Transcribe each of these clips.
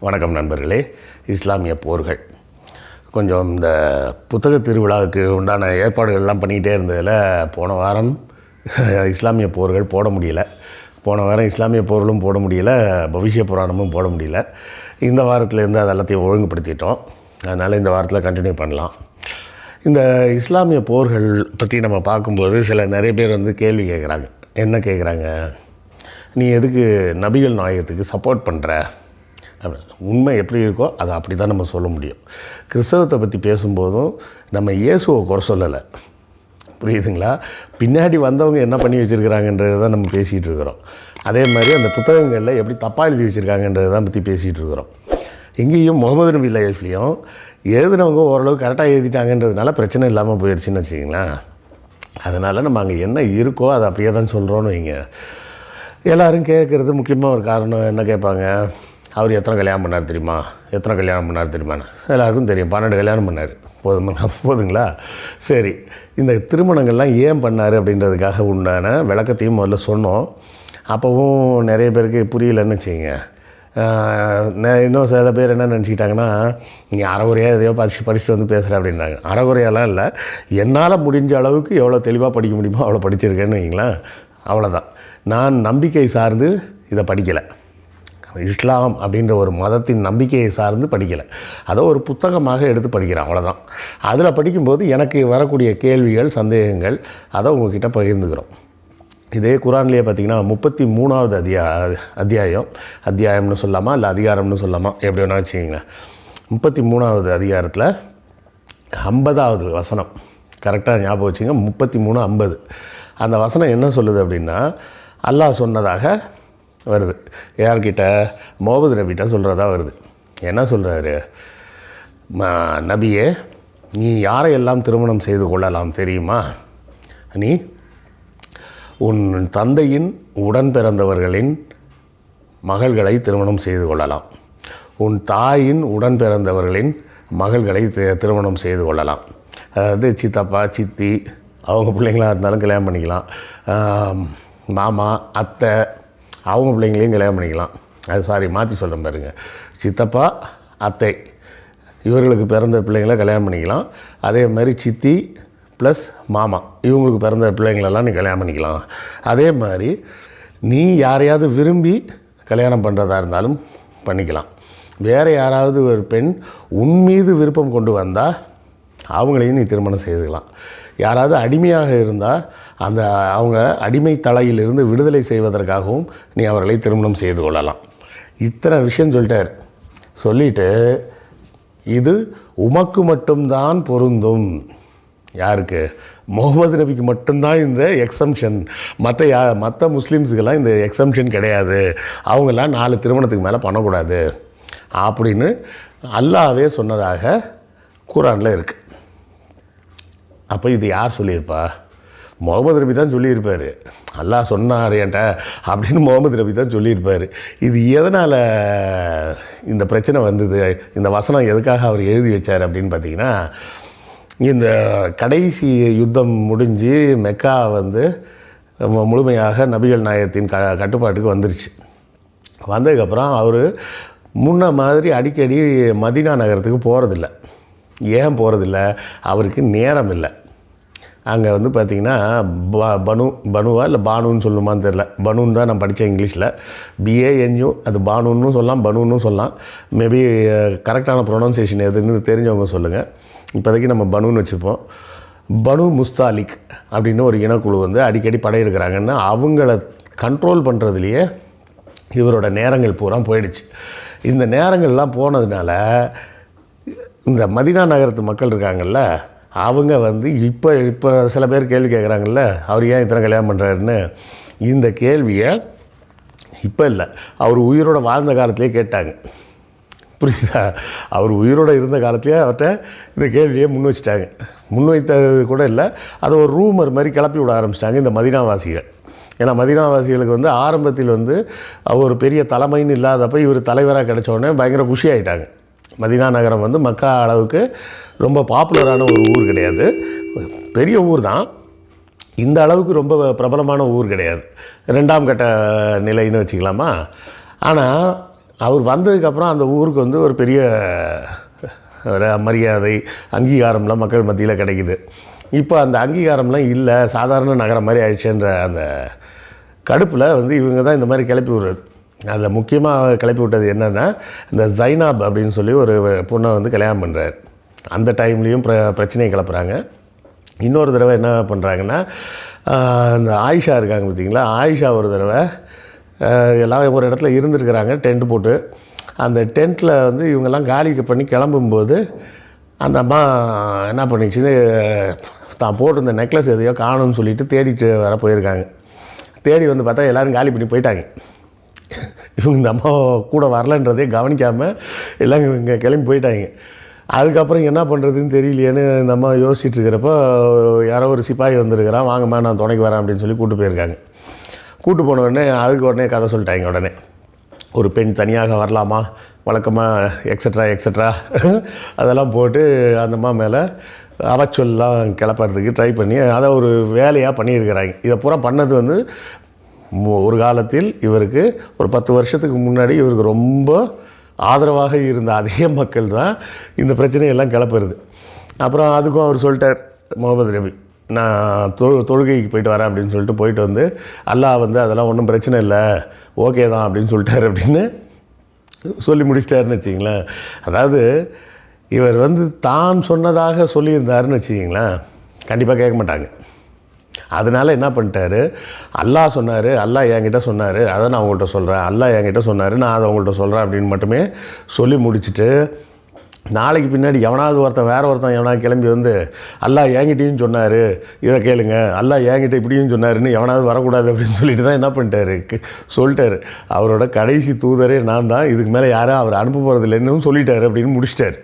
வணக்கம் நண்பர்களே. இஸ்லாமிய போர்கள். கொஞ்சம் இந்த புத்தக திருவிழாவுக்கு உண்டான ஏற்பாடுகள்லாம் பண்ணிக்கிட்டே இருந்ததில் போன வாரம் இஸ்லாமிய போர்கள் போட முடியல. போன வாரம் இஸ்லாமிய போர்களும் போட முடியல பவிஷ்ய புராணமும் போட முடியல. இந்த வாரத்துலேருந்து அது எல்லாத்தையும் ஒழுங்குபடுத்திட்டோம். அதனால் இந்த வாரத்தில் கண்டினியூ பண்ணலாம். இந்த இஸ்லாமிய போர்கள் பற்றி நம்ம பார்க்கும்போது சில நிறைய பேர் வந்து கேள்வி கேட்குறாங்க என்ன கேட்குறாங்க நீ எதுக்கு நபிகள் நாயகத்துக்கு சப்போர்ட் பண்ணுற உண்மை எப்படி இருக்கோ அதை அப்படி தான் நம்ம சொல்ல முடியும். கிறிஸ்தவத்தை பற்றி பேசும்போதும் நம்ம இயேசுவை குறை சொல்லலை. புரியுதுங்களா? பின்னாடி வந்தவங்க என்ன பண்ணி வச்சுருக்கிறாங்கன்றது தான் நம்ம பேசிகிட்டு இருக்கிறோம். அதே மாதிரி அந்த புத்தகங்களில் எப்படி தப்பாக எழுதி வச்சுருக்காங்கன்றது தான் பற்றி பேசிகிட்டு இருக்கிறோம். எங்கேயும் முகமது நபி லைஃப்லேயும் எழுதுனவங்க ஓரளவு கரெக்டாக எழுதிட்டாங்கன்றதுனால பிரச்சனை இல்லாமல் போயிடுச்சுன்னு வச்சிங்களேன் அதனால் நம்ம அங்கே என்ன இருக்கோ அதை அப்படியே தான் சொல்கிறோன்னு வைங்க. எல்லோரும் கேட்குறது முக்கியமாக ஒரு காரணம் என்ன கேட்பாங்க? அவர் எத்தனை கல்யாணம் பண்ணார் தெரியுமா? எத்தனை கல்யாணம் பண்ணார் தெரியுமாண்ணா எல்லாருக்கும் தெரியும். பன்னெண்டு கல்யாணம் பண்ணார். போதுமா? போதுங்களா? சரி. இந்த திருமணங்கள்லாம் ஏன் பண்ணார் அப்படின்றதுக்காக உண்டான விளக்கத்தையும் முதல்ல சொன்னோம். அப்போவும் நிறைய பேருக்கு புரியலன்னு வச்சுங்க இன்னும் சில பேர் என்ன நினச்சிக்கிட்டாங்கன்னா நீங்கள் அறகுறையாக எதையோ படிச்சு படிச்சுட்டு வந்து பேசுகிற அப்படின்றாங்க. அறகுறையெல்லாம் இல்லை. என்னால் முடிஞ்ச அளவுக்கு எவ்வளோ தெளிவாக படிக்க முடியுமோ அவ்வளோ படிச்சிருக்கேன்னு வைங்களேன். அவ்வளோதான் நான் நம்பிக்கை சார்ந்து இதை படிக்கலை. இஸ்லாம் அப்படின்ற ஒரு மதத்தின் நம்பிக்கையை சார்ந்து படிக்கலை. அதை ஒரு புத்தகமாக எடுத்து படிக்கிறேன் அவ்வளோதான் அதில் படிக்கும்போது எனக்கு வரக்கூடிய கேள்விகள் சந்தேகங்கள் அதை உங்ககிட்ட பகிர்ந்துக்கிறோம். இதே குரான்லேயே பார்த்தீங்கன்னா முப்பத்தி மூணாவது அத்தியா அத்தியாயம். அத்தியாயம்னு சொல்லாமா? இல்லை அதிகாரம்னு சொல்லாமா? எப்படி வேணா வச்சுக்கிங்களேன். முப்பத்தி மூணாவது அதிகாரத்தில் ஐம்பதாவது வசனம். கரெக்டாக ஞாபகம் வச்சுங்க முப்பத்தி மூணு ஐம்பது. அந்த வசனம் என்ன சொல்லுது அப்படின்னா அல்லாஹ் சொன்னதாக வருது. யார்கிட்ட? முகமது நபிகிட்ட சொல்கிறதா வருது. என்ன சொல்கிறாரு நபியே நீ யாரையெல்லாம் திருமணம் செய்து கொள்ளலாம் தெரியுமா? நீ உன் தந்தையின் உடன் பிறந்தவர்களின் மகள்களை திருமணம் செய்து கொள்ளலாம். உன் தாயின் உடன் பிறந்தவர்களின் மகள்களை திருமணம் செய்து கொள்ளலாம். அதாவது சித்தப்பா சித்தி அவங்க பிள்ளைங்களாக இருந்தாலும் கல்யாணம் பண்ணிக்கலாம். மாமா அத்தை அவங்க பிள்ளைங்களையும் கல்யாணம் பண்ணிக்கலாம். அது சாரி மாற்றி சொல்கிறேன் பாருங்க. சித்தப்பா அத்தை இவர்களுக்கு பிறந்த பிள்ளைங்களை கல்யாணம் பண்ணிக்கலாம். அதே மாதிரி சித்தி ப்ளஸ் மாமா இவங்களுக்கு பிறந்த பிள்ளைங்களெல்லாம் நீ கல்யாணம் பண்ணிக்கலாம். அதே மாதிரி நீ யாரையாவது விரும்பி கல்யாணம் பண்ணுறதா இருந்தாலும் பண்ணிக்கலாம். வேறு யாராவது ஒரு பெண் உன் மீது விருப்பம் கொண்டு வந்தால் அவங்களையும் நீ திருமணம் செய்துக்கலாம். யாராவது அடிமையாக இருந்தால் அந்த அவங்க அடிமை தலையிலிருந்து விடுதலை செய்வதற்காகவும் நீ அவர்களை திருமணம் செய்து கொள்ளலாம். இத்தனை விஷயம் சொல்லிட்டார். சொல்லிட்டு இது உமக்கு மட்டும்தான் பொருந்தும். யாருக்கு? முகமது நபிக்கு மட்டும்தான் இந்த எக்ஸம்ஷன் மற்ற யா மற்ற முஸ்லீம்ஸுக்கெல்லாம் இந்த எக்ஸம்ஷன் கிடையாது. அவங்கெல்லாம் நாலு திருமணத்துக்கு மேலே பண்ணக்கூடாது. அப்படின்னு அல்லாவே சொன்னதாக குரானில் இருக்குது அப்போ இது யார் சொல்லியிருப்பா? முகமது ரபி தான் சொல்லியிருப்பார். அல்லாஹ் சொன்னார் என்கிட்ட அப்படின்னு முகமது ரபி தான் சொல்லியிருப்பார். இது எதனால் இந்த பிரச்சனை வந்தது? இந்த வசனம் எதுக்காக அவர் எழுதி வச்சார் அப்படின்னு பார்த்தீங்கன்னா இந்த கடைசி யுத்தம் முடிஞ்சு மெக்கா வந்து மு- முழுமையாக நபிகள் நாயகத்தின் க கட்டுப்பாட்டுக்கு வந்துருச்சு. வந்ததுக்கப்புறம் அவர் முன்ன மாதிரி அடிக்கடி மதீனா நகரத்துக்கு போகிறதில்ல ஏன் போகிறதில்ல அவருக்கு நேரம் இல்லை. அங்கே வந்து பார்த்திங்கன்னா ப- பனு பனுவா இல்லை பானுன்னு சொல்லுமான்னு தெரில பனுன்னு தான் நான் படித்தேன் இங்கிலீஷில். பிஏஎன்யூ அது பானுன்னு சொல்லலாம் பனுன்னு சொல்லலாம். மேபி கரெக்டான ப்ரொனன்சியேஷன் எதுன்னு தெரிஞ்சவங்க சொல்லுங்கள் இப்போதைக்கு நம்ம பனுன்னு வச்சுப்போம். பனு முஸ்தாலிக் அப்படின்னு ஒரு இனக்குழு வந்து அடிக்கடி படையெடுக்கிறாங்கன்னா அவங்கள கண்ட்ரோல் பண்ணுறதுலையே இவரோட நேரங்கள் பூரா போயிடுச்சு. இந்த நேரங்கள்லாம் போனதுனால இந்த மதினா நகரத்து மக்கள் இருக்காங்கல்ல அவங்க வந்து இப்போ இப்போ சில பேர் கேள்வி கேட்குறாங்கல்ல அவர் ஏன் இத்தனை கல்யாணம் பண்ணுறாருன்னு இந்த கேள்வியை இப்போ இல்லை அவர் உயிரோட வாழ்ந்த காலத்திலே கேட்டாங்க. புரியுதா? அவர் உயிரோட இருந்த காலத்திலே அவர்கிட்ட இந்த கேள்வியை முன் வச்சிட்டாங்க. முன் வைத்தது கூட இல்லை அதை ஒரு ரூமர் மாதிரி கிளப்பி விட ஆரம்பிச்சிட்டாங்க இந்த மதினாவாசிகள். ஏன்னா மதினாவாசிகளுக்கு வந்து ஆரம்பத்தில் வந்து அவர் ஒரு பெரிய தலைமைன்னு இல்லாதப்போ இவர் தலைவராக கிடச்சோடனே பயங்கர குஷி ஆகிட்டாங்க மதினா நகரம் வந்து மக்கா அளவுக்கு ரொம்ப பாப்புலரான ஒரு ஊர் கிடையாது. பெரிய ஊர் தான். இந்த அளவுக்கு ரொம்ப பிரபலமான ஊர் கிடையாது. ரெண்டாம் கட்ட நிலைன்னு வச்சுக்கலாமா? ஆனால் அவர் வந்ததுக்கப்புறம் அந்த ஊருக்கு வந்து ஒரு பெரிய ஒரு மரியாதை அங்கீகாரம்லாம் மக்கள் மத்தியில் கிடைக்குது. இப்போ அந்த அங்கீகாரம்லாம் இல்லை சாதாரண நகரம் மாதிரி ஆயிடுச்சுன்ற அந்த கடுப்பில் வந்து இவங்க தான் இந்த மாதிரி கிளப்பி விடுறது. அதில் முக்கியமாக கிளப்பி விட்டது என்னென்னா இந்த ஜைனாப் அப்படின்னு சொல்லி ஒரு பொண்ணை வந்து கல்யாணம் பண்ணுறாரு அந்த டைம்லேயும் பிர பிரச்சனையை கிளப்புறாங்க. இன்னொரு தடவை என்ன பண்ணுறாங்கன்னா இந்த ஆயிஷா இருக்காங்க பார்த்தீங்களா ஆயிஷா ஒரு தடவை எல்லாம் ஒரு இடத்துல இருந்திருக்கிறாங்க டென்ட் போட்டு. அந்த டென்ட்டில் வந்து இவங்கெல்லாம் காலி பண்ணி கிளம்பும்போது அந்த அம்மா என்ன பண்ணிச்சு தான் போட்டிருந்த நெக்லஸ் எதையோ காணும்னு சொல்லிட்டு தேடிட்டு வர போயிருக்காங்க. தேடி வந்து பார்த்தா எல்லோரும் காலி பண்ணி போயிட்டாங்க. இவங்க இந்த அம்மா கூட வரலன்றதே கவனிக்காமல் எல்லாம் இங்கே கிளம்பி போயிட்டாங்க. அதுக்கப்புறம் என்ன பண்ணுறதுன்னு தெரியலையேன்னு இந்த அம்மா யோசிச்சுட்டு இருக்கிறப்போ யாரோ ஒரு சிப்பாய் வந்திருக்கிறான் வாங்கம்மா நான் துணைக்கு வரேன் அப்படின்னு சொல்லி கூப்பிட்டு போயிருக்காங்க. கூப்பிட்டு போன உடனே அதுக்கு உடனே கதை சொல்லிட்டாங்க உடனே. ஒரு பெண் தனியாக வரலாமா? வழக்கமாக எக்ஸட்ரா எக்ஸட்ரா அதெல்லாம் போட்டு அந்தம்மா மேலே அவச்சொல்லாம் கிளப்புறதுக்கு ட்ரை பண்ணி அதை ஒரு வேலையாக பண்ணியிருக்கிறாங்க. இதை பூரா பண்ணது வந்து ஒரு காலத்தில் இவருக்கு ஒரு பத்து வருஷத்துக்கு முன்னாடி இவருக்கு ரொம்ப ஆதரவாக இருந்த அதே மக்கள் தான் இந்த பிரச்சனையெல்லாம் கிளப்புறது. அப்புறம் அதுக்கும் அவர் சொல்லிட்டார் முகமது ரபி நான் தொழு தொழுகைக்கு போயிட்டு வரேன் அப்படின்னு சொல்லிட்டு போயிட்டு வந்து அல்லாஹ் வந்து அதெல்லாம் ஒன்றும் பிரச்சனை இல்லை ஓகே தான் அப்படின்னு சொல்லிட்டார் அப்படின்னு சொல்லி முடிச்சிட்டாருன்னு வச்சிங்களேன் அதாவது இவர் வந்து தான் சொன்னதாக சொல்லியிருந்தாருன்னு வச்சிங்களேன் கண்டிப்பாக கேட்க மாட்டாங்க. அதனால என்ன பண்ணிட்டாரு? அல்லாஹ் சொன்னார் அல்லாஹ் என்கிட்ட சொன்னார் அதை நான் உங்கள்கிட்ட சொல்கிறேன் அல்லாஹ் என்கிட்ட சொன்னார் நான் அதை அவங்கள்ட்ட சொல்கிறேன் அப்படின்னு மட்டுமே சொல்லி முடிச்சுட்டு நாளைக்கு பின்னாடி எவனாவது ஒருத்தன் வேறு ஒருத்தன் எவனா கிளம்பி வந்து அல்லாஹ் என்கிட்டையும் சொன்னார் இதை கேளுங்க அல்லாஹ் என்கிட்ட இப்படியும் சொன்னாருன்னு எவனாவது வரக்கூடாது அப்படின்னு சொல்லிட்டு தான் என்ன பண்ணிட்டாரு? சொல்லிட்டாரு. அவரோட கடைசி தூதரே நான் தான் இதுக்கு மேலே யாரும் அவர் அனுப்ப போகிறதில்லைன்னு சொல்லிட்டாரு அப்படின்னு முடிச்சிட்டாரு.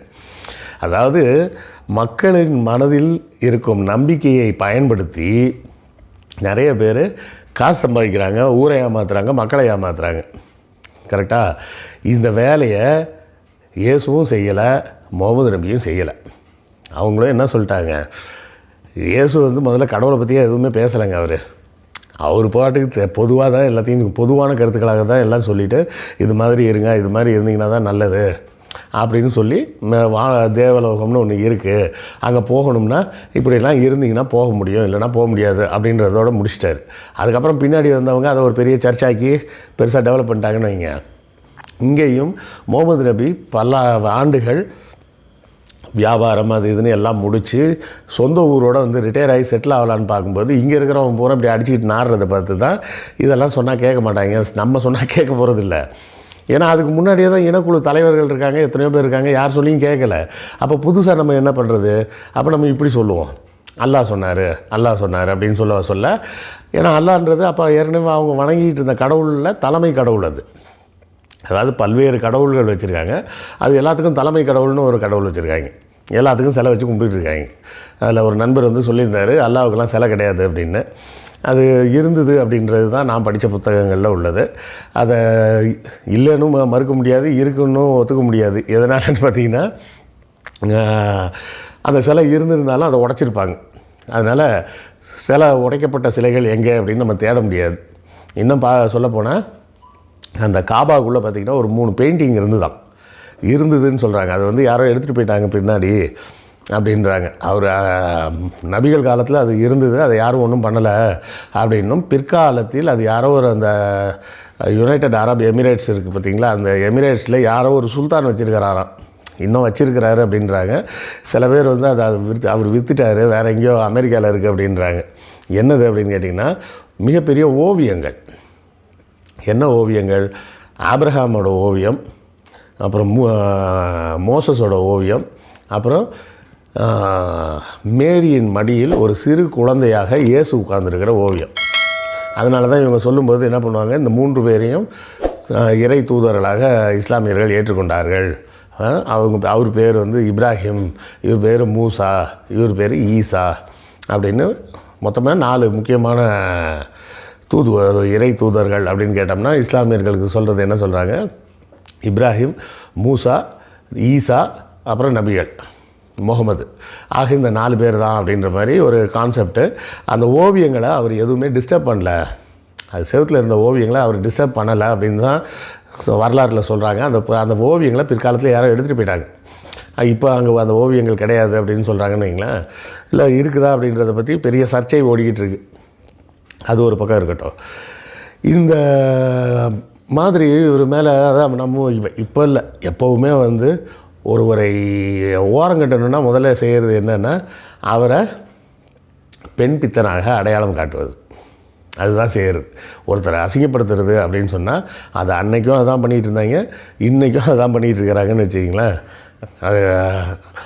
அதாவது மக்களின் மனதில் இருக்கும் நம்பிக்கையை பயன்படுத்தி நிறைய பேர் காசு சம்பாதிக்கிறாங்க ஊரை ஏமாத்துறாங்க மக்களை ஏமாத்துறாங்க. கரெக்டாக இந்த வேலையை இயேசுவும் செய்யலை முகமது நபியும் செய்யலை. அவங்களும் என்ன சொல்லிட்டாங்க? இயேசு வந்து முதல்ல கடவுளை பற்றியே எதுவுமே பேசலைங்க அவர். அவர் பாட்டுக்கு பொதுவாக தான் எல்லாத்தையும் பொதுவான கருத்துக்களாக தான் எல்லாம் சொல்லிவிட்டு இது மாதிரி இருங்க இது மாதிரி இருந்தீங்கன்னா தான் நல்லது. அப்படின்னு சொல்லி வா தேவலோகம்னு ஒன்று இருக்குது அங்கே போகணும்னா இப்படிலாம் இருந்தீங்கன்னா போக முடியும் இல்லைன்னா போக முடியாது அப்படின்றதோட முடிச்சிட்டாரு. அதுக்கப்புறம் பின்னாடி வந்தவங்க அதை ஒரு பெரிய சர்ச்சாக்கி பெருசாக டெவலப் பண்ணிட்டாங்கன்னு வைங்க. இங்கேயும் முகமது நபி பல ஆண்டுகள் வியாபாரம் அது இதுன்னு எல்லாம் முடித்து சொந்த ஊரோட வந்து ரிட்டையர் ஆகி செட்டில் ஆகலான்னு பார்க்கும்போது இங்கே இருக்கிறவங்க பூரா இப்படி அடிச்சுக்கிட்டு நாடுறதை பார்த்து தான் இதெல்லாம் சொன்னால் கேட்க மாட்டாங்க. நம்ம சொன்னால் கேட்க போகிறதில்ல ஏன்னா அதுக்கு முன்னாடியே தான் இனக்குழு தலைவர்கள் இருக்காங்க எத்தனையோ பேர் இருக்காங்க யார் சொல்லியும் கேட்கல. அப்போ புதுசாக நம்ம என்ன பண்ணுறது அப்போ நம்ம இப்படி சொல்லுவோம். அல்லாஹ் சொன்னார் அல்லாஹ் சொன்னார் அப்படின்னு சொல்ல சொல்ல ஏன்னா அல்லான்றது அப்போ ஏற்கனவே அவங்க வணங்கிட்டு இருந்த கடவுளில் தலைமை கடவுள் அது. அதாவது பல்வேறு கடவுள்கள் வச்சுருக்காங்க. அது எல்லாத்துக்கும் தலைமை கடவுள்னு ஒரு கடவுள் வச்சுருக்காங்க. எல்லாத்துக்கும் சிலை வச்சு கும்பிட்டுருக்காங்க அதில் ஒரு நண்பர் வந்து சொல்லியிருந்தார் அல்லாவுக்கெல்லாம் சிலை கிடையாது அப்படின்னு. அது இருந்தது அப்படின்றது தான் நான் படித்த புத்தகங்களில் உள்ளது. அதை இல்லைன்னு ம- மறுக்க முடியாது இருக்குன்னு ஒத்துக்க முடியாது. எதனாலன்னு பார்த்தீங்கன்னா அந்த சிலை இருந்திருந்தாலும் அதை உடைச்சிருப்பாங்க. அதனால் சிலை உடைக்கப்பட்ட சிலைகள் எங்கே அப்படின்னு நம்ம தேட முடியாது. இன்னும் பா சொல்லப்போனால் அந்த காபாக்குள்ளே பார்த்தீங்கன்னா ஒரு மூணு பெயிண்டிங் இருந்துதான். இருந்ததுன்னு சொல்கிறாங்க அது வந்து யாரோ எடுத்துகிட்டு போயிட்டாங்க பின்னாடி. அப்படின்றாங்க. அவர் நபிகள் காலத்தில் அது இருந்தது அதை யாரும் ஒன்றும் பண்ணலை அப்படின்னும் பிற்காலத்தில் அது யாரோ ஒரு அந்த யுனைடெட் அரப் எமிரேட்ஸ் இருக்குது பார்த்தீங்களா அந்த எமிரேட்ஸில் யாரோ ஒரு சுல்தான் வச்சுருக்கிறாராம். இன்னும் வச்சுருக்கிறாரு அப்படின்றாங்க. சில பேர் வந்து அதை விற்று அவர் விற்றுட்டாரு வேறு எங்கேயோ அமெரிக்காவில் இருக்குது அப்படின்றாங்க. என்னது அப்படின்னு கேட்டிங்கன்னா மிகப்பெரிய ஓவியங்கள். என்ன ஓவியங்கள்? ஆப்ரஹாமோட ஓவியம் அப்புறம் மோசஸோட ஓவியம் அப்புறம் மேரியின் மடியில் ஒரு சிறு குழந்தையாக இயேசு உட்கார்ந்துருக்கிற ஓவியம். அதனால தான் இவங்க சொல்லும்போது என்ன பண்ணுவாங்க இந்த மூன்று பேரையும் இறை தூதர்களாக இஸ்லாமியர்கள் ஏற்றுக்கொண்டார்கள். அவங்க அவர் பேர் வந்து இப்ராஹிம் இவர் பேர் மூசா இவர் பேர் ஈசா அப்படின்னு மொத்தமாக நாலு முக்கியமான தூதுவர் இறை தூதர்கள் அப்படின்னு கேட்டோம்னா இஸ்லாமியர்களுக்கு சொல்கிறது என்ன சொல்கிறாங்க இப்ராஹிம் மூசா ஈசா அப்புறம் நபிகள். முகமது. ஆக இந்த நாலு பேர் தான் அப்படின்ற மாதிரி ஒரு கான்செப்ட்டு அந்த ஓவியங்களை அவர் எதுவுமே டிஸ்டர்ப் பண்ணல. அது செவத்தில் இருந்த ஓவியங்களை அவர் டிஸ்டர்ப் பண்ணலை அப்படின்னு தான் வரலாற்றில் சொல்கிறாங்க அந்த ப- அந்த ஓவியங்களை பிற்காலத்தில் யாரோ எடுத்துகிட்டு போயிட்டாங்க. இப்போ அங்கே அந்த ஓவியங்கள் கிடையாது அப்படின்னு சொல்கிறாங்கன்னு வைங்களேன். இல்லை இருக்குதா அப்படின்றத பற்றி பெரிய சர்ச்சை ஓடிக்கிட்டு இருக்கு. அது ஒரு பக்கம் இருக்கட்டும். இந்த மாதிரி இவர் மேலே அதான் நம்ம இவ- இப்போ இல்லை. எப்போவுமே வந்து ஒருவரை ஓரங்கட்டணும்னா முதல்ல செய்கிறது என்னென்னா அவரை பெண் பித்தனாக அடையாளம் காட்டுவது. அதுதான் செய்கிறது ஒருத்தரை அசிங்கப்படுத்துறது அப்படின்னு சொன்னால் அது அன்னைக்கும் அதான் பண்ணிகிட்டு இருந்தாங்க இன்றைக்கும் அதான் பண்ணிகிட்டு இருக்கிறாங்கன்னு வச்சுக்கிங்களேன். அது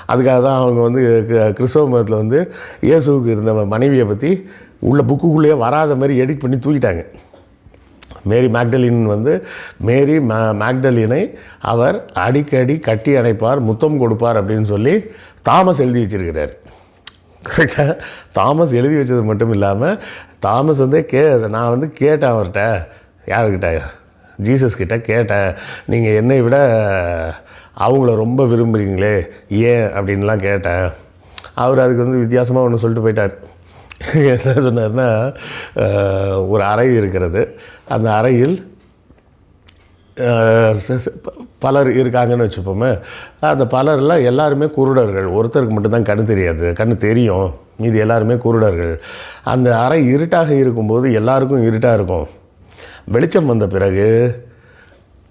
அதுக்காக தான் அவங்க வந்து க- கிறிஸ்தவ மதத்தில் வந்து இயேசுவுக்கு இருந்த மனைவியை பற்றி உள்ள புக்குக்குள்ளேயே வராத மாதிரி எடிட் பண்ணி தூக்கிட்டாங்க. மேரி மேக்டலின் வந்து மேரி மே மேக்டலினை அவர் அடிக்கடி கட்டி அணைப்பார் முத்தம் கொடுப்பார் அப்படின்னு சொல்லி தாமஸ் எழுதி வச்சிருக்கிறார். கரெக்டாக தாமஸ் எழுதி வச்சது மட்டும் இல்லாமல் தாமஸ் வந்து கே நான் வந்து கேட்டேன் அவர்கிட்ட. யாருக்கிட்ட ஜீசஸ் கிட்ட கேட்டேன். நீங்கள் என்னை விட அவங்கள ரொம்ப விரும்புகிறீங்களே ஏன் அப்படின்லாம் கேட்டேன். அவர் அதுக்கு வந்து வித்தியாசமாக ஒன்று சொல்லிட்டு போயிட்டார். என்ன சொன்னார்னா ஒரு அறை இருக்கிறது. அந்த அறையில் பலர் இருக்காங்கன்னு வச்சுப்போமே அந்த பலரில் எல்லாருமே குருடர்கள். ஒருத்தருக்கு மட்டும்தான் கண்ணு தெரியாது. கண்ணு தெரியும். மீதி எல்லாருமே குருடர்கள். அந்த அறை இருட்டாக இருக்கும்போது எல்லாருக்கும் இருட்டாக இருக்கும். வெளிச்சம் வந்த பிறகு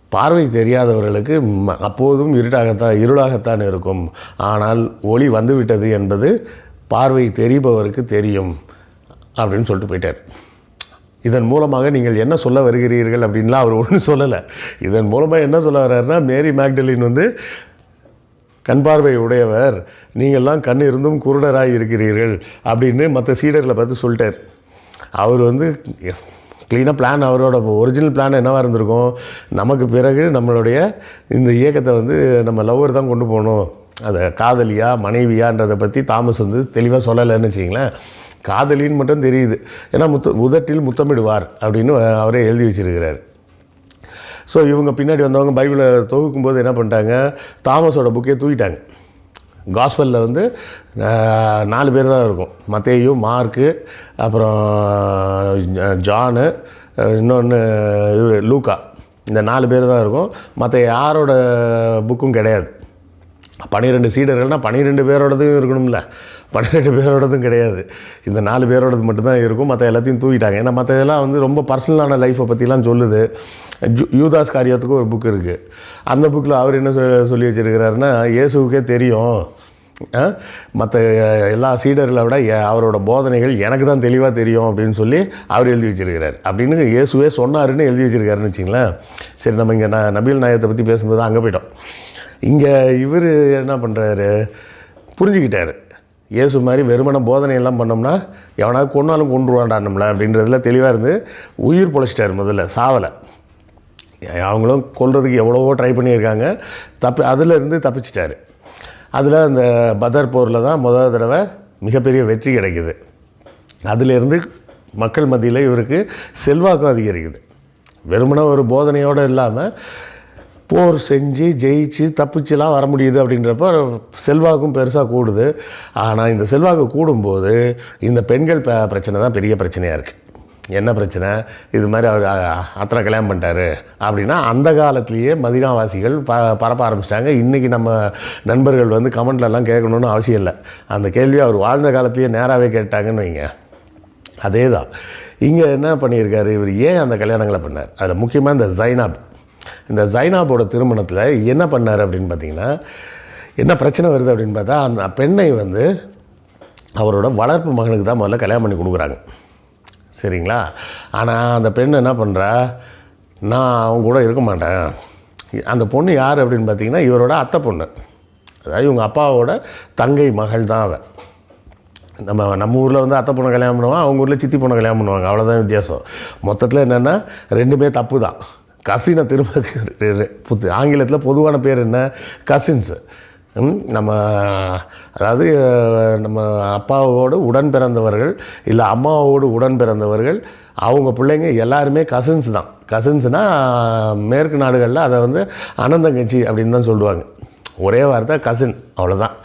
பார்வை தெரியாதவர்களுக்கு ம- அப்போதும் இருட்டாகத்தான் இருளாகத்தான் இருக்கும். ஆனால் ஒளி வந்துவிட்டது என்பது பார்வை தெரிபவருக்கு தெரியும் அப்படின்னு சொல்லிட்டு போயிட்டார். இதன் மூலமாக நீங்கள் என்ன சொல்ல வருகிறீர்கள் அப்படின்லாம் அவர் ஒன்றும் சொல்லலை. இதன் மூலமாக என்ன சொல்ல வர்றாருன்னா மேரி மேக்டலின் வந்து கண் பார்வை உடையவர் நீங்கள்லாம் கண் இருந்தும் குருடராக இருக்கிறீர்கள் அப்படின்னு மற்ற சீடர்களை பார்த்து சொல்லிட்டார். அவர் வந்து க்ளீனாக பிளான் அவரோட ஒரிஜினல் பிளான் என்னவாக இருந்திருக்கும்? நமக்கு பிறகு நம்மளுடைய இந்த இயக்கத்தை வந்து நம்ம லவ்வர் தான் கொண்டு போகணும். அதை காதலியா மனைவியான்றதை பற்றி தாமஸ் வந்து தெளிவாக சொல்லலைன்னு வச்சிங்களேன் காதலின்னு மட்டும் தெரியுது. ஏன்னா முத்த உதட்டில் முத்தமிடுவார் அப்படின்னு அவரே எழுதி வச்சிருக்கிறார். ஸோ இவங்க பின்னாடி வந்தவங்க பைபிளை தொகுக்கும்போது என்ன பண்ணிட்டாங்க? தாமஸோட புக்கே தூக்கிட்டாங்க. காஸ்பலில் வந்து நாலு பேர் தான் இருக்கும். மத்தேயு மார்க்கு அப்புறம் ஜானு இன்னொன்று லூக்கா. இந்த நாலு பேர் தான் இருக்கும். மற்ற யாரோட புக்கும் கிடையாது. பன்னிரெண்டு சீடர்கள்னால் பன்னிரெண்டு பேரோடதும் இருக்கணும்ல. பன்னிரெண்டு பேரோடதும் கிடையாது. இந்த நாலு பேரோடது மட்டும்தான் இருக்கும். மற்ற எல்லாத்தையும் தூக்கிட்டாங்க. ஏன்னா மற்ற இதெல்லாம் வந்து ரொம்ப பர்சனலான லைஃப்பை பற்றிலாம் சொல்லுது. யூதாஸ் காரியத்துக்கு ஒரு புக் இருக்குது அந்த புக்கில் அவர் என்ன சொ- சொல்லி வச்சுருக்கிறாருன்னா இயேசுவுக்கே தெரியும். மற்ற எல்லா சீடர்களை விட அவரோட போதனைகள் எனக்கு தான் தெளிவாக தெரியும் அப்படின்னு சொல்லி அவர் எழுதி வச்சிருக்கிறார். அப்படின்னு இயேசுவே சொன்னாருன்னு எழுதி வச்சிருக்காருன்னு வச்சிங்களேன். சரி நம்ம இங்கே நான் நபிகள் நாயகத்தை பற்றி பேசும்போது அங்கே போயிட்டோம். இங்கே இவர் என்ன பண்ணுறாரு புரிஞ்சுக்கிட்டார். இயேசு மாதிரி வெறுமன போதனையெல்லாம் பண்ணோம்னா எவனாவது கொன்னாலும் கொண்டுருவான்டா நம்மளை அப்படின்றதுல தெளிவாக இருந்து உயிர் பொழைச்சிட்டார் முதல்ல சாவலை. அவங்களும் கொல்றதுக்கு எவ்வளவோ ட்ரை பண்ணியிருக்காங்க. தப்பி அதிலிருந்து தப்பிச்சிட்டாரு. அதில் அந்த பதர் போரில் தான் முதல் தடவை மிகப்பெரிய வெற்றி கிடைக்குது. அதிலிருந்து மக்கள் மத்தியில் இவருக்கு செல்வாக்கும் அதிகரிக்குது. வெறுமன ஒரு போதனையோடு இல்லாமல் போர் செஞ்சு ஜெயிச்சு தப்பிச்சுலாம் வர முடியுது அப்படின்றப்ப செல்வாக்கும் பெருசாக கூடுது. ஆனால் இந்த செல்வாக்கு கூடும்போது இந்த பெண்கள் ப பிரச்சனை தான் பெரிய பிரச்சனையாக இருக்குது என்ன பிரச்சனை? இது மாதிரி அவர் அத்தனை கல்யாணம் பண்ணிட்டாரு அப்படின்னா அந்த காலத்திலேயே மதினாவாசிகள் ப பரப்ப ஆரம்பிச்சிட்டாங்க. இன்றைக்கி நம்ம நண்பர்கள் வந்து கமெண்ட்லலாம் கேட்கணுன்னு அவசியம் இல்லை. அந்த கேள்வி அவர் வாழ்ந்த காலத்திலேயே நேராகவே கேட்டாங்கன்னு வைங்க. அதே தான் இங்கே என்ன பண்ணியிருக்காரு? இவர் ஏன் அந்த கல்யாணங்களை பண்ணார்? அதில் முக்கியமாக இந்த ஜைனாப் இந்த ஜைனாபோட திருமணத்தில் என்ன பண்ணார் அப்படின்னு பார்த்தீங்கன்னா என்ன பிரச்சனை வருது அப்படின்னு பார்த்தா அந்த பெண்ணை வந்து அவரோட வளர்ப்பு மகனுக்கு தான் முதல்ல கல்யாணம் பண்ணி கொடுக்குறாங்க. சரிங்களா? ஆனால் அந்த பெண் என்ன பண்ணுறா நான் அவங்க கூட இருக்க மாட்டேன். அந்த பொண்ணு யார் அப்படின்னு பார்த்தீங்கன்னா இவரோட அத்தை பொண்ணு. அதாவது இவங்க அப்பாவோட தங்கை மகள் தான் அவள் நம்ம நம்ம ஊரில் வந்து அத்தை பொண்ணை கல்யாணம் பண்ணுவாங்க அவங்க ஊரில் சித்தி பொண்ணை கல்யாணம் பண்ணுவாங்க. அவ்வளோதான் வித்தியாசம். மொத்தத்தில் என்னென்னா ரெண்டுமே தப்பு தான். கசினை திரும்ப புத்து ஆங்கிலத்தில் பொதுவான பேர் என்ன? கசின்ஸு நம்ம அதாவது நம்ம அப்பாவோடு உடன் பிறந்தவர்கள் இல்லை அம்மாவோடு உடன் பிறந்தவர்கள் அவங்க பிள்ளைங்க எல்லாருமே கசின்ஸ் தான். கசின்ஸ்னால் மேற்கு நாடுகளில் அதை வந்து அனந்தங்கச்சி அப்படின்னு தான் சொல்லுவாங்க. ஒரே வார்த்தை கசின் அவ்வளோதான்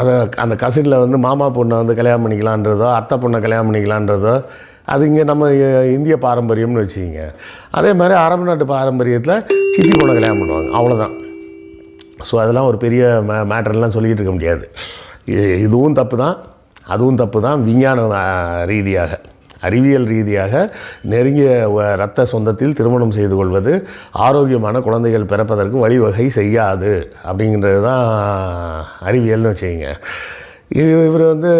அதை அந்த கசினில் வந்து மாமா பொண்ணை வந்து கல்யாணம் பண்ணிக்கலான்றதோ அத்தை பொண்ணை கல்யாணம் பண்ணிக்கலான்றதோ அது இங்கே நம்ம இந்திய பாரம்பரியம்னு வச்சுக்கிங்க. அதே மாதிரி அரபு நாட்டு பாரம்பரியத்தில் சித்தி பொண்ணை கல்யாணம் பண்ணுவாங்க. அவ்வளோதான் ஸோ அதெல்லாம் ஒரு பெரிய மே மேட்டர்லாம் சொல்லிக்கிட்டு இருக்க முடியாது. இதுவும் தப்பு தான் அதுவும் தப்பு தான் விஞ்ஞான ரீதியாக அறிவியல் ரீதியாக நெருங்கிய வ- இரத்த சொந்தத்தில் திருமணம் செய்து கொள்வது ஆரோக்கியமான குழந்தைகள் பிறப்பதற்கு வழிவகை செய்யாது. அப்படிங்கிறது தான் அறிவியல்னு வச்சுக்கிங்க. இவர் வந்து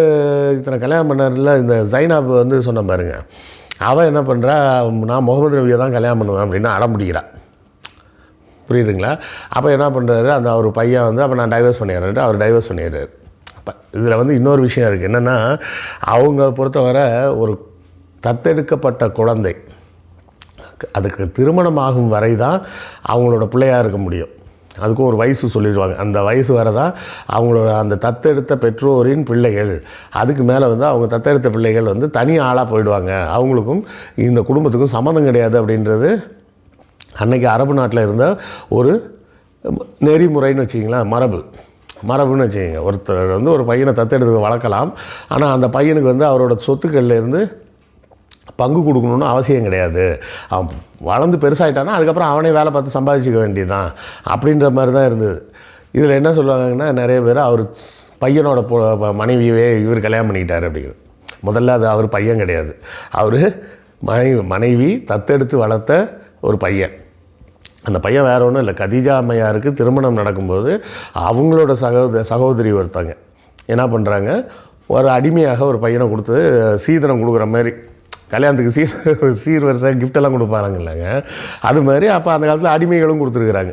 இத்தனை கல்யாணம் பண்ணார்ல இந்த ஜைனாப் வந்து சொன்ன பாருங்க. அவன் என்ன பண்ணுறா நான் முகமது ரவியை தான் கல்யாணம் பண்ணுவேன் அப்படின்னு அடம் பிடிக்கிறான் புரியுதுங்களா? அப்போ என்ன பண்ணுறாரு அந்த அவர் பையன் வந்து அப்போ நான் டைவர்ஸ் பண்ணிடுறேன் அவர் டைவர்ஸ் பண்ணிடுறாரு. அப்போ இதில் வந்து இன்னொரு விஷயம் இருக்குது என்னென்னா அவங்க பொறுத்தவரை ஒரு தத்தெடுக்கப்பட்ட குழந்தை. அதுக்கு திருமணம் ஆகும் வரை தான் அவங்களோட பிள்ளையாக இருக்க முடியும். அதுக்கும் ஒரு வயசு சொல்லிடுவாங்க. அந்த வயசு வரை தான் அவங்களோட அந்த தத்தெடுத்த பெற்றோரின் பிள்ளைகள். அதுக்கு மேலே வந்து அவங்க தத்தெடுத்த பிள்ளைகள் வந்து தனி ஆளாக போயிடுவாங்க. அவங்களுக்கும் இந்த குடும்பத்துக்கும் சம்மந்தம் கிடையாது அப்படின்றது அன்னைக்கு அரபு நாட்டில் இருந்த ஒரு நெறிமுறைன்னு வச்சிங்களேன் மரபு. மரபுன்னு வச்சுக்கோங்க. ஒருத்தர் வந்து ஒரு பையனை தத்தெடுத்து வளர்க்கலாம். ஆனால் அந்த பையனுக்கு வந்து அவரோட சொத்துக்கள்லேருந்து பங்கு கொடுக்கணும்னு அவசியம் கிடையாது. அவன் வளர்ந்து பெருசாயிட்டானா அதுக்கப்புறம் அவனே வேலை பார்த்து சம்பாதிச்சிக்க வேண்டியதுதான் அப்படின்ற மாதிரி தான் இருந்தது. இதில் என்ன சொல்லுவாங்கன்னா நிறைய பேர் அவர் பையனோட பொ- மனைவியவே இவர் கல்யாணம் பண்ணிக்கிட்டார் அப்படிங்கிறது. முதல்ல அது அவர் பையன் கிடையாது. அவர் மனைவி மனைவி தத்தெடுத்து வளர்த்த ஒரு பையன். அந்த பையன் வேற ஒன்றும் இல்லை. கதீஜா அம்மையாருக்கு திருமணம் நடக்கும்போது அவங்களோட சகோத சகோதரி ஒருத்தங்க என்ன பண்ணுறாங்க ஒரு அடிமையாக ஒரு பையனை கொடுத்து சீதனம் கொடுக்குற மாதிரி கல்யாணத்துக்கு சீர் சீர் வரிசை கிஃப்டெல்லாம் கொடுப்பாருங்கல்லங்க அது மாதிரி அப்போ அந்த காலத்தில் அடிமைகளும் கொடுத்துருக்குறாங்க.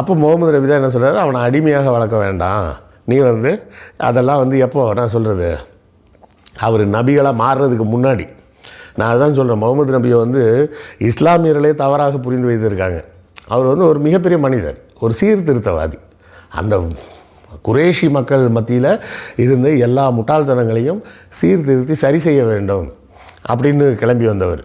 அப்போ முகமது ரபி தான் என்ன சொல்கிறாரு அவனை அடிமையாக வளர்க்க வேண்டாம். நீ வந்து அதெல்லாம் வந்து எப்போ நான் சொல்கிறது அவர் நபிகளாக மாறுறதுக்கு முன்னாடி. நான் அதான் சொல்கிறேன் முகமது நபியை வந்து இஸ்லாமியர்களே தவறாக புரிந்து வைத்திருக்காங்க. அவர் வந்து ஒரு மிகப்பெரிய மனிதர் ஒரு சீர்திருத்தவாதி. அந்த குரேஷி மக்கள் மத்தியில் இருந்து எல்லா முட்டாள்தனங்களையும் சீர்திருத்தி சரி செய்ய வேண்டும். அப்படின்னு கிளம்பி வந்தவர்.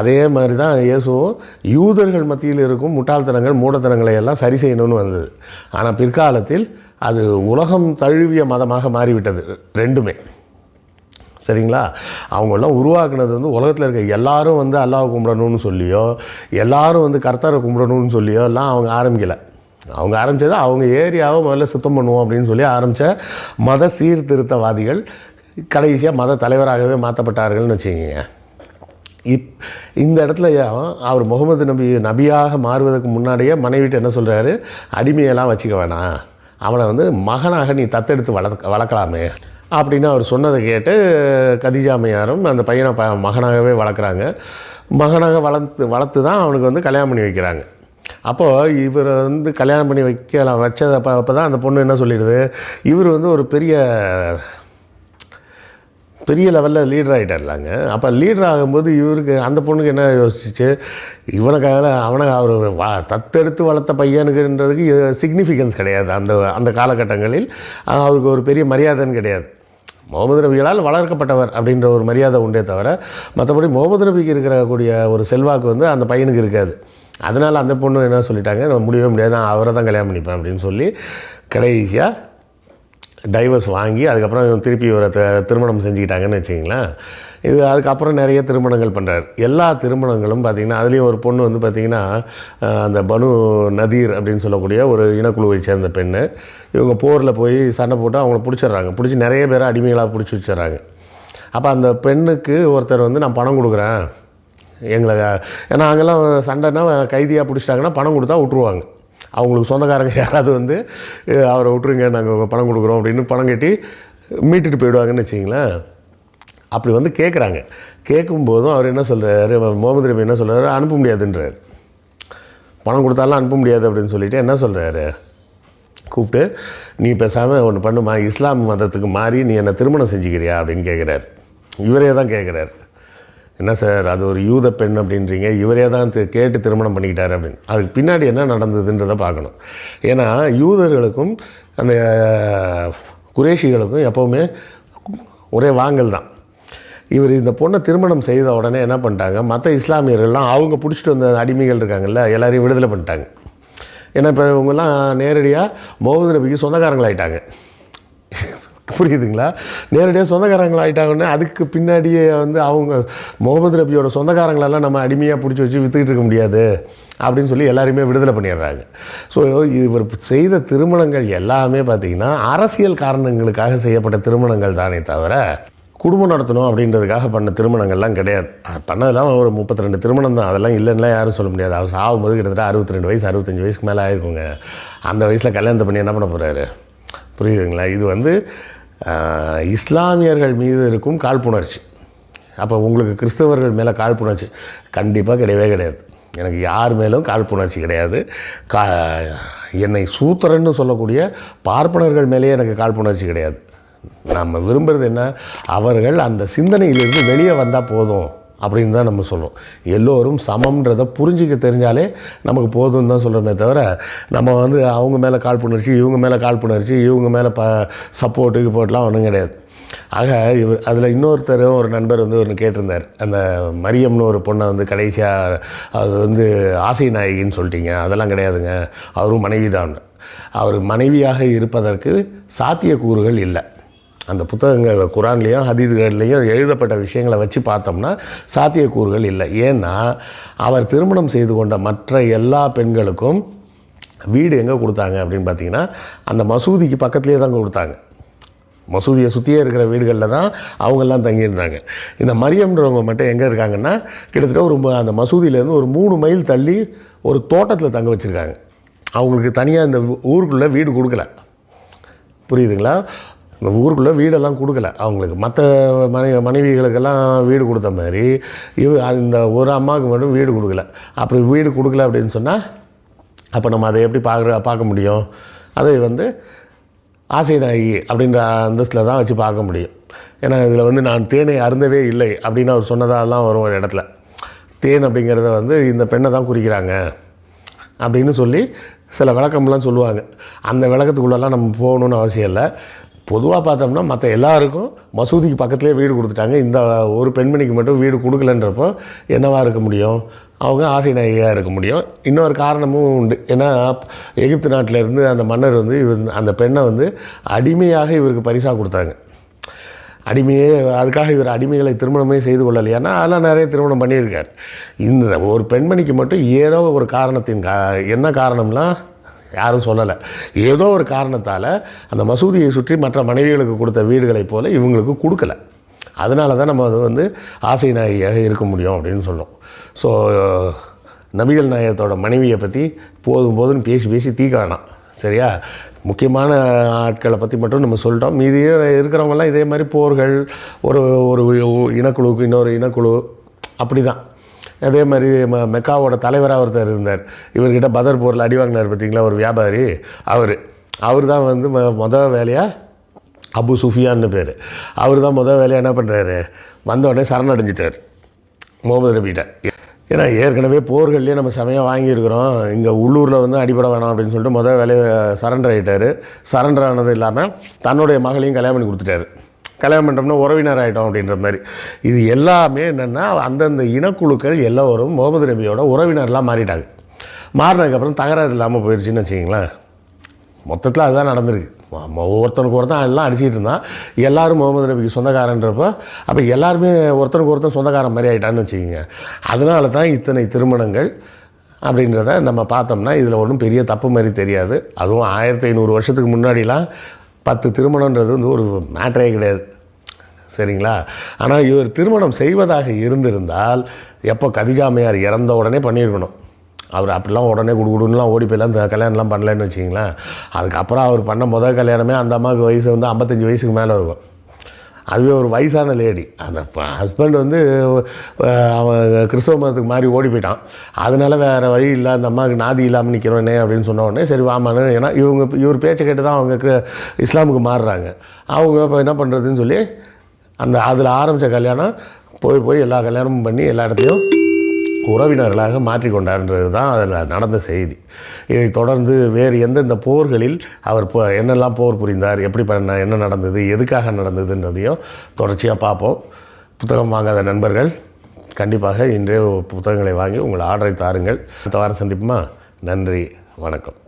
அதே மாதிரி தான் இயேசுவும் யூதர்கள் மத்தியில் இருக்கும் முட்டாள்தனங்கள் மூடத்தனங்களை எல்லாம் சரி செய்யணும்னு வந்தது. ஆனால் பிற்காலத்தில் அது உலகம் தழுவிய மதமாக மாறிவிட்டது. ரெண்டுமே. சரிங்களா? அவங்கெல்லாம் உருவாக்குனது வந்து உலகத்தில் இருக்க எல்லாரும் வந்து அல்லாஹ் கும்பிடணும்னு சொல்லியோ எல்லாரும் வந்து கர்த்தரை கும்பிடணும்னு சொல்லியோ எல்லாம் அவங்க ஆரம்பிக்கலை. அவங்க ஆரம்பித்தது அவங்க ஏரியாவை முதல்ல சுத்தம் பண்ணுவோம் அப்படின்னு சொல்லி ஆரம்பித்த மத சீர்திருத்தவாதிகள் கடைசியாக மத தலைவராகவே மாற்றப்பட்டார்கள்னு வச்சுக்கோங்க. இப் இந்த இடத்துல அவர் முகமது நபி நபியாக மாறுவதற்கு முன்னாடியே மனைவிட்டு என்ன சொல்கிறாரு அடிமையெல்லாம் வச்சுக்க வேணாம். அவனை வந்து மகனாக நீ தத்தெடுத்து வளர்க்க வளர்க்கலாமே. அப்படின்னு அவர் சொன்னதை கேட்டு கதிஜாமையாரும் அந்த பையனை ப மகனாகவே வளர்க்குறாங்க. மகனாக வளர்த்து வளர்த்து தான் அவனுக்கு வந்து கல்யாணம் பண்ணி வைக்கிறாங்க. அப்போது இவர் வந்து கல்யாணம் பண்ணி வைக்கலாம் வச்சதை அப்போ அப்போ தான் அந்த பொண்ணு என்ன சொல்லிடுது? இவர் வந்து ஒரு பெரிய பெரிய லெவலில் லீடர் ஆகிட்டார்லாங்க அப்போ லீடர் ஆகும்போது இவருக்கு அந்த பொண்ணுக்கு என்ன யோசிச்சு இவனுக்காக அவனை அவர் வ தத்தெடுத்து வளர்த்த பையனுக்குன்றதுக்கு சிக்னிஃபிகன்ஸ் கிடையாது. அந்த அந்த காலகட்டங்களில் அவருக்கு ஒரு பெரிய மரியாதைன்னு கிடையாது. முகமது நபிகளால் வளர்க்கப்பட்டவர் அப்படின்ற ஒரு மரியாதை உண்டே தவிர மற்றபடி முகமது நபிக்கு இருக்கக்கூடிய ஒரு செல்வாக்கு வந்து அந்த பையனுக்கு இருக்காது. அதனால் அந்த பொண்ணு என்ன சொல்லிட்டாங்க நம்ம முடியவே முடியாது நான் அவரை தான் கல்யாணம் பண்ணிப்பேன் அப்படின்னு சொல்லி கடைசியாக டைவர்ஸ் வாங்கி அதுக்கப்புறம் திருப்பி இவரை த- திருமணம் செஞ்சுக்கிட்டாங்கன்னு வச்சிங்களேன் இது அதுக்கப்புறம் நிறைய திருமணங்கள் பண்ணுறாரு எல்லா திருமணங்களும் பார்த்திங்கன்னா அதுலேயும் ஒரு பொண்ணு வந்து பார்த்திங்கன்னா அந்த பனு நதீர் அப்படின்னு சொல்லக்கூடிய ஒரு இனக்குழுவை சேர்ந்த பெண்ணு. இவங்க போரில் போய் சண்டை போட்டு அவங்கள பிடிச்சிடுறாங்க. பிடிச்சி நிறைய பேரை அடிமைகளாக பிடிச்சி வச்சிடுறாங்க. அப்போ அந்த பெண்ணுக்கு ஒருத்தர் வந்து நான் பணம் கொடுக்குறேன். எங்களை ஏன்னா அங்கெல்லாம் சண்டைன்னா கைதியாக பிடிச்சிட்டாங்கன்னா பணம் கொடுத்தா விட்ருவாங்க அவங்களுக்கு சொந்தக்காரங்க யாராவது வந்து அவரை விட்ருங்க நாங்கள் பணம் கொடுக்குறோம் அப்படின்னு பணம் கட்டி மீட்டுட்டு போயிடுவாங்கன்னு வச்சிங்களேன் அப்படி வந்து கேட்குறாங்க கேட்கும்போதும் அவர் என்ன சொல்கிறாரு முகமது ரபி என்ன சொல்கிறாரு அனுப்ப முடியாதுன்றார். பணம் கொடுத்தாலும் அனுப்ப முடியாது அப்படின்னு சொல்லிட்டு என்ன சொல்கிறாரு கூப்பிட்டு நீ பேசாமல் ஒன்று பண்ணுமா இஸ்லாம் மதத்துக்கு மாறி நீ என்னை திருமணம் செஞ்சுக்கிறியா? அப்படின்னு கேட்குறாரு இவரே தான் கேட்குறாரு என்ன சார் அது ஒரு யூத பெண் அப்படின்றீங்க இவரே தான் கேட்டு திருமணம் பண்ணிக்கிட்டார் அப்படின்னு. அதுக்கு பின்னாடி என்ன நடந்ததுன்றதை பார்க்கணும். ஏன்னா யூதர்களுக்கும் அந்த குரேஷிகளுக்கும் எப்போவுமே ஒரே வாங்கல் தான். இவர் இந்த பொண்ணை திருமணம் செய்த உடனே என்ன பண்ணிட்டாங்க மற்ற இஸ்லாமியர்கள்லாம் அவங்க பிடிச்சிட்டு வந்த அடிமைகள் இருக்காங்கல்ல எல்லாரையும் விடுதலை பண்ணிட்டாங்க. ஏன்னா இப்போ இவங்கெல்லாம் நேரடியாக மோகது நபிக்கு சொந்தக்காரங்களாயிட்டாங்க. புரியுதுங்களா? நேரடியாக சொந்தக்காரங்களா ஆகிட்டாங்கன்னா அதுக்கு பின்னாடியே வந்து அவங்க முகமது ரபியோட சொந்தக்காரங்களெல்லாம் நம்ம அடிமையாக பிடிச்சி வச்சு விற்றுக்கிட்டு இருக்க முடியாது அப்படின்னு சொல்லி எல்லாருமே விடுதலை பண்ணிடுறாங்க. ஸோ இவர் செய்த திருமணங்கள் எல்லாமே பார்த்திங்கன்னா அரசியல் காரணங்களுக்காக செய்யப்பட்ட திருமணங்கள் தானே தவிர குடும்பம் நடத்தணும் அப்படின்றதுக்காக பண்ண திருமணங்கள்லாம் கிடையாது. பண்ணதெல்லாம் ஒரு முப்பத்தி ரெண்டு திருமணம் தான். அதெல்லாம் இல்லைன்னா யாரும் சொல்ல முடியாது. அவர் சாகும்போது கிட்டத்தட்ட அறுபத்தி ரெண்டு வயசு அறுபத்தஞ்சு வயசுக்கு மேலே ஆயிருக்குங்க. அந்த வயசில் கல்யாணத்தை பண்ணி என்ன பண்ண போகிறாரு புரியுதுங்களா? இது வந்து இஸ்லாமியர்கள் மீது இருக்கும் காழ்ப்புணர்ச்சி. அப்போ உங்களுக்கு கிறிஸ்தவர்கள் மேலே காழ்ப்புணர்ச்சி கண்டிப்பாக கிடையவே கிடையாது. எனக்கு யார் மேலும் காழ்ப்புணர்ச்சி கிடையாது. கா என்னை சூத்திரன்னு சொல்லக்கூடிய பார்ப்பனர்கள் மேலேயே எனக்கு காழ்ப்புணர்ச்சி கிடையாது. நம்ம விரும்புகிறது என்ன? அவர்கள் அந்த சிந்தனையிலிருந்து வெளியே வந்தால் போதும். அப்படின்னு தான் நம்ம சொல்கிறோம் எல்லோரும் சமம்ன்றதை புரிஞ்சிக்க தெரிஞ்சாலே நமக்கு போதும்னு தான் சொல்கிறோமே தவிர நம்ம வந்து அவங்க மேலே கால் பண்ணிருச்சு இவங்க மேலே கால் பண்ணிருச்சு இவங்க மேலே ப சப்போர்ட்டு கிப்போர்ட்லாம் ஒன்றும் கிடையாது. ஆக இவர் அதில் இன்னொருத்தரும் ஒரு நண்பர் வந்து ஒன்று கேட்டிருந்தார். அந்த மரியம்னு ஒரு பொண்ணை வந்து கடைசியாக அது வந்து ஆசை நாயகின்னு சொல்லிட்டீங்க. அதெல்லாம் கிடையாதுங்க. அவரும் மனைவி தான் அவர் மனைவியாக இருப்பதற்கு சாத்தியக்கூறுகள் இல்லை. அந்த புத்தகங்கள் குரான்லேயும் ஹதீதுகள்லேயும் எழுதப்பட்ட விஷயங்களை வச்சு பார்த்தோம்னா சாத்தியக்கூறுகள் இல்லை. ஏன்னா அவர் திருமணம் செய்து கொண்ட மற்ற எல்லா பெண்களுக்கும் வீடு எங்கே கொடுத்தாங்க அப்படின்னு பார்த்தீங்கன்னா அந்த மசூதிக்கு பக்கத்துலேயே தான் கொடுத்தாங்க. மசூதியை சுற்றியே இருக்கிற வீடுகளில் தான் அவங்கெல்லாம் தங்கியிருந்தாங்க. இந்த மரியம்ன்றவங்க மட்டும் எங்கே இருக்காங்கன்னா கிட்டத்தட்ட ஒரு ம- அந்த மசூதியிலேருந்து ஒரு மூணு மைல் தள்ளி ஒரு தோட்டத்தில் தங்க வச்சுருக்காங்க. அவங்களுக்கு தனியாக இந்த ஊருக்குள்ளே வீடு கொடுக்கல. புரியுதுங்களா? இந்த ஊருக்குள்ளே வீடெல்லாம் கொடுக்கல. அவங்களுக்கு மற்ற மனை மனைவிகளுக்கெல்லாம் வீடு கொடுத்த மாதிரி இவ அது இந்த ஒரு அம்மாவுக்கு மட்டும் வீடு கொடுக்கல. அப்படி வீடு கொடுக்கல அப்படின்னு சொன்னால் அப்போ நம்ம அதை எப்படி பார்க்குற பார்க்க முடியும்? அதை வந்து ஆசை நாயகி அப்படின்ற அந்தஸ்தில் தான் வச்சு பார்க்க முடியும். ஏன்னா இதில் வந்து நான் தேனை அருந்தவே இல்லை அப்படின்னு அவர் சொன்னதாலாம் வரும் ஒரு இடத்துல. தேன் அப்படிங்கிறத வந்து இந்த பெண்ணை தான் குறிக்கிறாங்க அப்படின்னு சொல்லி சில விளக்கம்லாம் சொல்லுவாங்க. அந்த விளக்கத்துக்குள்ளெல்லாம் நம்ம போகணுன்னு அவசியம் இல்லை. பொதுவாக பார்த்தோம்னா மற்ற எல்லாருக்கும் மசூதிக்கு பக்கத்துலேயே வீடு கொடுத்துட்டாங்க. இந்த ஒரு பெண்மணிக்கு மட்டும் வீடு கொடுக்கலன்றப்போ என்னவாக இருக்க முடியும்? அவங்க ஆசை நாயகியாக இருக்க முடியும். இன்னொரு காரணமும் உண்டு. ஏன்னா எகிப்து நாட்டில் இருந்து அந்த மன்னர் வந்து இவர் அந்த பெண்ணை வந்து அடிமையாக இவருக்கு பரிசாக கொடுத்தாங்க. அடிமையே அதுக்காக இவர் அடிமைகளை திருமணமே செய்து கொள்ளலையானா அதெல்லாம் நிறைய திருமணம் பண்ணியிருக்கார். இந்த ஒரு பெண்மணிக்கு மட்டும் ஏதோ ஒரு காரணத்தின் கா என்ன காரணம்லாம் யாரும் சொல்லலை. ஏதோ ஒரு காரணத்தால் அந்த மசூதியை சுற்றி மற்ற மனைவிகளுக்கு கொடுத்த வீடுகளைப் போல் இவங்களுக்கு கொடுக்கல. அதனால தான் நம்ம அது வந்து ஆசை நாயகியாக இருக்க முடியும் அப்படின்னு சொல்லும் ஸோ நபிகள் நாயகத்தோட மனைவியை பற்றி போதும் போதும்னு பேசி பேசி தீக்க சரியா? முக்கியமான ஆட்களை பற்றி மட்டும் நம்ம சொல்லிட்டோம் மீதி இருக்கிறவங்கலாம் இதே மாதிரி போர்கள் ஒரு ஒரு இனக்குழுவுக்கு இன்னொரு இனக்குழு அப்படி தான் அதே மாதிரி ம மெக்காவோட தலைவராக ஒருத்தர் இருந்தார். இவர்கிட்ட பதர் போரில் அடி வாங்கினார் பார்த்தீங்களா? ஒரு வியாபாரி. அவர். அவர் தான் வந்து மொ மொதல் வேலையாக அபு சுஃபியான்னு பேர். அவர் தான் முதல் வேலையாக என்ன பண்ணுறாரு வந்தோடனே சரணடைஞ்சிட்டார். முகமது நபிகிட்ட ஏன்னா ஏற்கனவே போர்கள்லேயே நம்ம சமயம் வாங்கியிருக்கிறோம். இங்கே உள்ளூரில் வந்து அடிபட வேணாம் அப்படின்னு சொல்லிட்டு முதல் வேலையை சரண்டர் ஆகிட்டார் சரண்டர் ஆனது இல்லாமல் தன்னுடைய மகளையும் கல்யாணம் பண்ணி கொடுத்துட்டாரு. கல்யாணம் பண்ணுறோம்னா உறவினர் ஆகிட்டோம் அப்படின்ற மாதிரி. இது எல்லாமே என்னென்னா அந்தந்த இனக்குழுக்கள் எல்லோரும் முகமது நபியோட உறவினர்லாம் மாறிட்டாங்க. மாறினதுக்கப்புறம் தகராறு இல்லாமல் போயிடுச்சுன்னு வச்சிங்களேன் மொத்தத்தில் அதுதான் நடந்திருக்கு. ம- ஒருத்தனுக்கு ஒருத்தன் எல்லாம் அடிச்சிட்டு இருந்தான். எல்லோரும் முகமது நபிக்கு சொந்தக்காரன்றப்போ அப்போ எல்லாருமே ஒருத்தனுக்கு ஒருத்தன் சொந்தக்காரன் மாதிரி ஆகிட்டான்னு வச்சுக்கோங்க. அதனால தான் இத்தனை திருமணங்கள் அப்படின்றத நம்ம பார்த்தோம்னா இதில் ஒன்றும் பெரிய தப்பு மாதிரி தெரியாது. அதுவும் ஆயிரத்தி ஐநூறு வருஷத்துக்கு முன்னாடிலாம் பத்து திருமணன்றது வந்து ஒரு மேட்டரே கிடையாது. சரிங்களா? ஆனால் இவர் திருமணம் செய்வதாக இருந்திருந்தால் எப்போ கதிஜாமையார் இறந்த உடனே பண்ணியிருக்கணும். அவர் அப்படிலாம் உடனே குடுகுடுன்னுலாம் ஓடி போயெல்லாம் இந்த கல்யாணம்லாம் பண்ணலன்னு வச்சிங்களேன் அதுக்கப்புறம் அவர் பண்ண முதல் கல்யாணமே அந்த அம்மாவுக்கு வயசு வந்து ஐம்பத்தஞ்சு வயசுக்கு மேலே இருக்கும். அதுவே ஒரு வயசான லேடி. அந்த ஹஸ்பண்ட் வந்து அவன் கிறிஸ்தவ மதத்துக்கு மாதிரி ஓடி போயிட்டான். அதனால் வேறு வழி இல்லை அந்த அம்மாவுக்கு நாதி இல்லாமல் நிற்கிறோன்னே அப்படின்னு சொன்ன உடனே சரி வாமான்னு ஏன்னா இவங்க இவர் பேச்சை கேட்டு தான் அவங்க இஸ்லாமுக்கு மாறுறாங்க. அவங்க இப்போ என்ன பண்ணுறதுன்னு சொல்லி அந்த அதில் ஆரம்பித்த கல்யாணம் போய் போய் எல்லா கல்யாணமும் பண்ணி எல்லா இடத்தையும் உறவினர்களாக மாற்றிக்கொண்டார்ன்றது தான் அதில் நடந்த செய்தி. இதை தொடர்ந்து வேறு எந்தெந்த போர்களில் அவர் போ என்னெல்லாம் போர் புரிந்தார் எப்படி பண்ண என்ன நடந்தது எதுக்காக நடந்ததுன்றதையும் தொடர்ச்சியாக பார்ப்போம். புத்தகம் வாங்காத நண்பர்கள் கண்டிப்பாக இன்றைய புத்தகங்களை வாங்கி உங்கள் ஆர்டரை தாருங்கள். அடுத்த வாரம் சந்திப்புமா? நன்றி வணக்கம்.